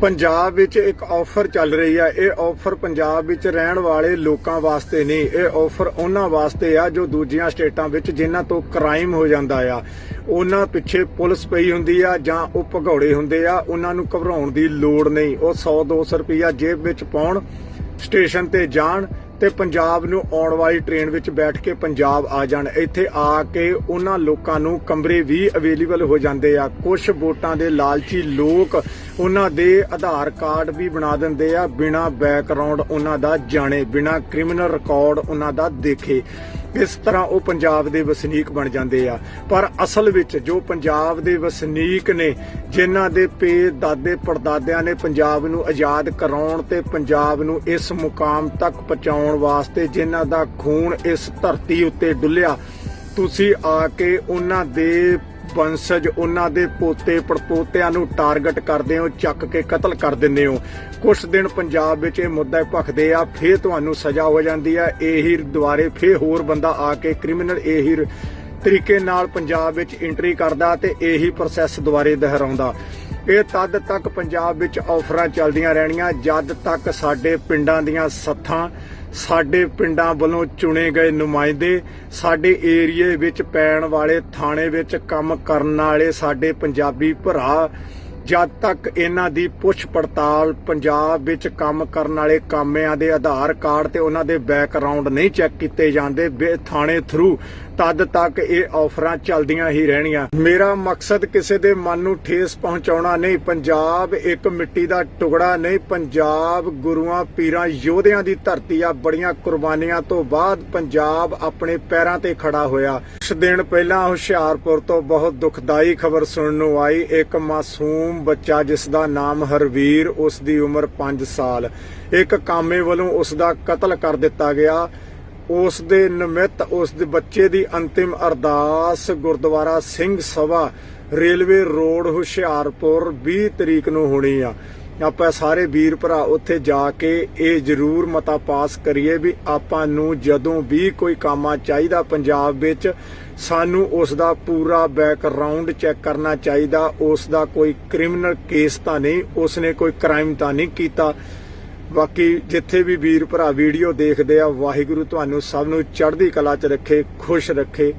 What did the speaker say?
ਪੰਜਾਬ ਵਿੱਚ ਇੱਕ ਆਫਰ ਚੱਲ ਰਹੀ ਹੈ ਇਹ ਆਫਰ ਪੰਜਾਬ ਵਿੱਚ ਰਹਿਣ ਵਾਲੇ ਲੋਕਾਂ ਵਾਸਤੇ ਨਹੀਂ। ਇਹ ਆਫਰ ਉਹਨਾਂ ਵਾਸਤੇ ਆ ਜੋ ਦੂਜੀਆਂ ਸਟੇਟਾਂ ਵਿੱਚ ਜਿਨ੍ਹਾਂ ਤੋਂ ਕ੍ਰਾਈਮ ਹੋ ਜਾਂਦਾ ਆ। ਉਹਨਾਂ ਪਿੱਛੇ ਪੁਲਿਸ ਪਈ ਹੁੰਦੀ ਆ ਜਾਂ ਉਹ ਭਗੌੜੇ ਹੁੰਦੇ ਆ। ਉਹਨਾਂ ਨੂੰ ਘਬਰਾਉਣ ਦੀ ਲੋੜ ਨਹੀਂ। ਉਹ 100 200 ਰੁਪਈਆ ਜੇਬ ਵਿੱਚ ਪਾਉਣ, ਸਟੇਸ਼ਨ ਤੇ ਜਾਣ ਤੇ ਪੰਜਾਬ ਨੂੰ ਆਉਣ ਵਾਲੀ ਟ੍ਰੇਨ ਵਿੱਚ ਬੈਠ ਕੇ ਪੰਜਾਬ ਆ ਜਾਣ। ਇੱਥੇ ਆ ਕੇ ਉਹਨਾਂ ਲੋਕਾਂ ਨੂੰ ਕਮਰੇ ਵੀ ਅਵੇਲੇਬਲ ਹੋ ਜਾਂਦੇ ਆ। ਕੁਝ ਵੋਟਾਂ ਦੇ ਲਾਲਚੀ ਲੋਕ ਉਹਨਾਂ ਦੇ ਆਧਾਰ ਕਾਰਡ ਵੀ ਬਣਾ ਦਿੰਦੇ ਆ। ਬਿਨਾ ਬੈਕਗ੍ਰਾਉਂਡ ਉਹਨਾਂ ਦਾ ਜਾਣੇ, ਬਿਨਾ ਕ੍ਰਿਮੀਨਲ ਰਿਕਾਰਡ ਉਹਨਾਂ ਦਾ ਦੇਖੇ। ਕਿਸ ਤਰ੍ਹਾਂ ਉਹ ਪੰਜਾਬ ਦੇ ਵਸਨੀਕ ਬਣ ਜਾਂਦੇ ਆ। ਪਰ ਅਸਲ ਵਿੱਚ ਜੋ ਪੰਜਾਬ ਦੇ ਵਸਨੀਕ ਨੇ, ਜਿਨ੍ਹਾਂ ਦੇ ਪੇ ਦਾਦੇ ਪੜਦਾਦਿਆਂ ਨੇ ਪੰਜਾਬ ਨੂੰ ਆਜ਼ਾਦ ਕਰਾਉਣ ਤੇ ਪੰਜਾਬ ਨੂੰ ਇਸ ਮੁਕਾਮ ਤੱਕ ਪਹੁੰਚਾਉਣ ਵਾਸਤੇ ਜਿਨ੍ਹਾਂ ਦਾ ਖੂਨ ਇਸ ਧਰਤੀ ਉੱਤੇ ਡੁੱਲਿਆ, ਤੁਸੀਂ ਆ ਕੇ ਉਹਨਾਂ ਦੇ ਵੰਸ਼ਜ ਉਹਨਾਂ ਦੇ ਪੋਤੇ ਪੜਪੋਤਿਆਂ ਨੂੰ ਟਾਰਗੇਟ ਕਰਦੇ ਹੋ, ਚੱਕ ਕੇ ਕਤਲ ਕਰ ਦਿੰਦੇ ਹੋ। ਕੁਝ ਦਿਨ ਪੰਜਾਬ ਵਿੱਚ ਇਹ ਮੁੱਦਾ ਭਖਦੇ ਆ, ਫੇਰ ਤੁਹਾਨੂੰ ਸਜ਼ਾ ਹੋ ਜਾਂਦੀ ਆ। ਇਹੀ ਦੁਆਰੇ ਫੇਰ ਹੋਰ ਬੰਦਾ ਆ ਕੇ ਕ੍ਰਿਮੀਨਲ ਇਹੀ ਤਰੀਕੇ ਨਾਲ ਪੰਜਾਬ ਵਿੱਚ ਐਂਟਰੀ ਕਰਦਾ ਤੇ ਇਹੀ ਪ੍ਰੋਸੈਸ ਦੁਆਰੇ ਦੁਹਰਾਉਂਦਾ। ਇਹ ਤਦ ਤੱਕ ਪੰਜਾਬ ਵਿੱਚ ਆਫਰਾਂ ਚੱਲਦੀਆਂ ਰਹਿਣੀਆਂ, ਜਦ ਤੱਕ ਸਾਡੇ ਪਿੰਡਾਂ ਦੀਆਂ ਸੱਥਾਂ, ਸਾਡੇ ਪਿੰਡਾਂ ਵੱਲੋਂ ਚੁਣੇ ਗਏ ਨੁਮਾਇੰਦੇ, ਸਾਡੇ ਏਰੀਏ ਵਿੱਚ ਪੈਣ ਵਾਲੇ ਥਾਣੇ ਵਿੱਚ ਕੰਮ ਕਰਨ ਵਾਲੇ ਸਾਡੇ ਪੰਜਾਬੀ ਭਰਾ, ਜਦ ਤੱਕ ਇਹਨਾਂ ਦੀ ਪੁੱਛ ਪੜਤਾਲ ਪੰਜਾਬ ਵਿੱਚ ਕੰਮ ਕਰਨ ਵਾਲੇ ਕਾਮਿਆਂ ਦੇ ਆਧਾਰ ਕਾਰਡ ਤੇ ਉਹਨਾਂ ਦੇ ਬੈਕਗ੍ਰਾਉਂਡ ਨਹੀਂ ਚੈੱਕ ਕੀਤੇ ਜਾਂਦੇ, ਬੇ- ਥਾਣੇ ਥਰੂ ਤਦ ਤੱਕ ਇਹ ਆਫਰਾਂ ਚੱਲਦੀਆਂ ਹੀ ਰਹਿਣੀਆਂ। ਮੇਰਾ ਮਕਸਦ ਕਿਸੇ ਦੇ ਮਨ ਨੂੰ ਠੇਸ ਪਹੁੰਚਾਉਣਾ ਨਹੀਂ। ਪੰਜਾਬ ਇੱਕ ਮਿੱਟੀ ਦਾ ਟੁਕੜਾ ਨਹੀਂ। ਪੰਜਾਬ ਗੁਰੂਆਂ, ਪੀਰਾਂ, ਯੋਧਿਆਂ ਦੀ ਧਰਤੀ ਆ। ਬੜੀਆਂ ਕੁਰਬਾਨੀਆਂ ਤੋਂ ਬਾਅਦ ਪੰਜਾਬ ਆਪਣੇ ਪੈਰਾਂ ਤੇ ਖੜਾ ਹੋਇਆ। ਕੁਝ ਦਿਨ ਪਹਿਲਾਂ ਹੁਸ਼ਿਆਰਪੁਰ ਤੋਂ ਬਹੁਤ ਦੁਖਦਾਈ ਖਬਰ ਸੁਣਨ ਨੂੰ ਆਈ। ਇੱਕ ਮਾਸੂਮ ਬੱਚਾ ਜਿਸ ਦਾ ਨਾਮ ਹਰਵੀਰ, ਉਸ ਦੀ ਉਮਰ 5 ਸਾਲ। ਇੱਕ ਕਾਮੇ ਵੱਲੋਂ ਉਸ ਦਾ ਕਤਲ ਕਰ ਦਿੱਤਾ ਗਿਆ। ਉਸ ਦੇ ਨਿਮਿਤ ਉਸ ਦੇ ਬੱਚੇ ਦੀ ਅੰਤਿਮ ਅਰਦਾਸ ਗੁਰਦੁਆਰਾ ਸਿੰਘ ਸਭਾ ਰੇਲਵੇ ਰੋਡ ਹੁਸ਼ਿਆਰਪੁਰ 20 ਤਰੀਕ ਨੂੰ ਹੋਣੀ ਆ। ਆਪਾਂ ਸਾਰੇ ਵੀਰ ਭਰਾ ਉੱਥੇ ਜਾ ਕੇ ਇਹ ਜ਼ਰੂਰ ਮਤਾ ਪਾਸ ਕਰੀਏ ਵੀ ਆਪਾਂ ਨੂੰ ਜਦੋਂ ਵੀ ਕੋਈ ਕਾਮਾ ਚਾਹੀਦਾ ਪੰਜਾਬ ਵਿੱਚ, ਸਾਨੂੰ ਉਸ ਦਾ ਪੂਰਾ ਬੈਕਗ੍ਰਾਉਂਡ ਚੈੱਕ ਕਰਨਾ ਚਾਹੀਦਾ। ਉਸ ਦਾ ਕੋਈ ਕ੍ਰਿਮੀਨਲ ਕੇਸ ਤਾਂ ਨਹੀਂ ਉਸ ਨੇ ਕੋਈ ਕ੍ਰਾਈਮ ਤਾਂ ਨਹੀਂ ਕੀਤਾ। ਬਾਕੀ ਜਿੱਥੇ ਵੀ ਵੀਰ ਭਰਾ ਵੀਡੀਓ ਦੇਖਦੇ ਆ, ਵਾਹਿਗੁਰੂ ਤੁਹਾਨੂੰ ਸਭ ਨੂੰ ਚੜ੍ਹਦੀ ਕਲਾ 'ਚ ਰੱਖੇ, ਖੁਸ਼ ਰੱਖੇ।